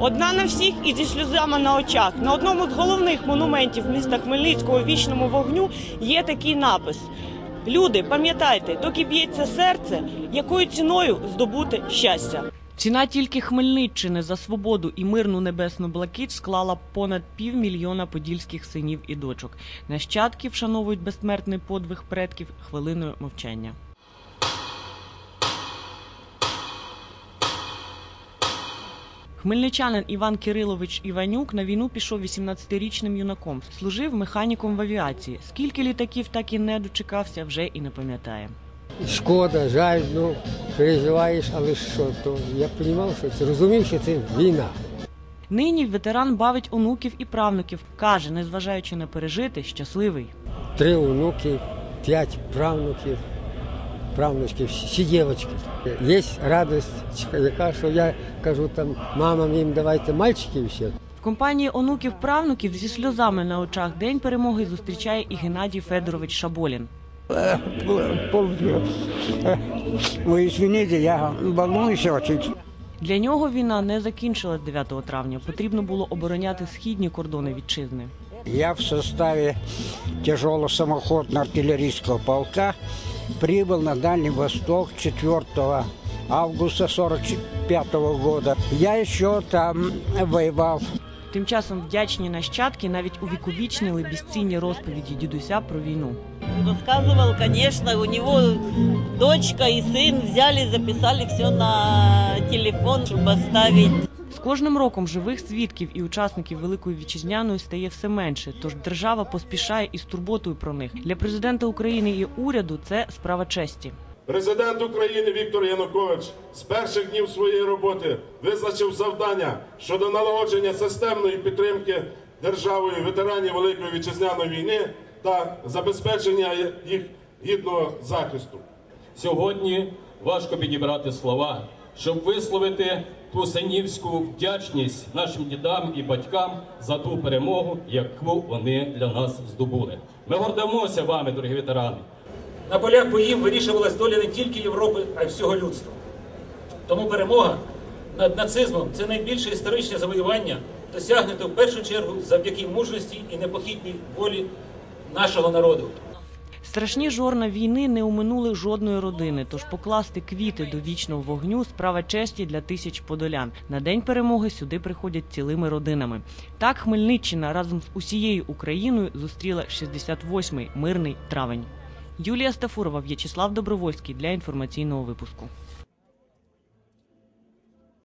Одна на всіх і зі сльозами на очах. На одному з головних монументів міста Хмельницького вічному вогню є такий напис. Люди, пам'ятайте, доки б'ється серце, якою ціною здобути щастя. Ціна тільки Хмельниччини за свободу і мирну небесну блакить склала понад півмільйона подільських синів і дочок. Нащадки вшановують безсмертний подвиг предків хвилиною мовчання. Хмельничанин Іван Кирилович Іванюк на війну пішов 18-річним юнаком. Служив механіком в авіації. Скільки літаків так і не дочекався, вже і не пам'ятає. Шкода, жаль, ну переживаєш, але що, то я розумів, що це розумів, що це війна. Нині ветеран бавить онуків і правнуків. Каже, незважаючи на пережити, щасливий. Три онуки, п'ять правнуків, правнучки, всі дівчатки. Є радість, яка, що я кажу там мамам їм давайте мальчиків ще. В компанії онуків правнуків зі сльозами на очах день перемоги зустрічає і Геннадій Федорович Шаболін. полностью. Вы я волнуюсь очень. Для нього війна не закінчилась 9 травня. Потрібно було обороняти східні кордони вітчизни. Я в составе тяжелого самоходного артиллерийского полка прибыл на Дальний Восток 4 августа 45 года. Я еще там воевал. Тим часом вдячні нащадки навіть увіковічнили безцінні розповіді дідуся про війну. Рассказывал, конечно, у него дочка и сын взяли, записали все на телефон, чтобы оставить. З кожним роком живих свідків і учасників Великої вітчизняної стає все менше, тож держава поспішає із турботою про них. Для президента України і уряду це справа честі. Президент України Віктор Янукович з перших днів своєї роботи визначив завдання щодо налагодження системної підтримки державою ветеранів Великої вітчизняної війни та забезпечення їх гідного захисту. Сьогодні важко підібрати слова, щоб висловити ту синівську вдячність нашим дідам і батькам за ту перемогу, яку вони для нас здобули. Ми гордимося вами, дорогі ветерани. На полях боїв вирішувалась доля не тільки Європи, а й всього людства. Тому перемога над нацизмом це найбільше історичне завоювання, досягнуте в першу чергу завдяки мужності і непохитній волі нашого народу. Страшні жорна війни не уминули жодної родини, тож покласти квіти до вічного вогню справа честі для тисяч подолян. На день перемоги сюди приходять цілими родинами. Так Хмельниччина разом з усією Україною зустріла 68-й мирний травень. Юлія Стафурова, В'ячеслав Добровольський для інформаційного випуску.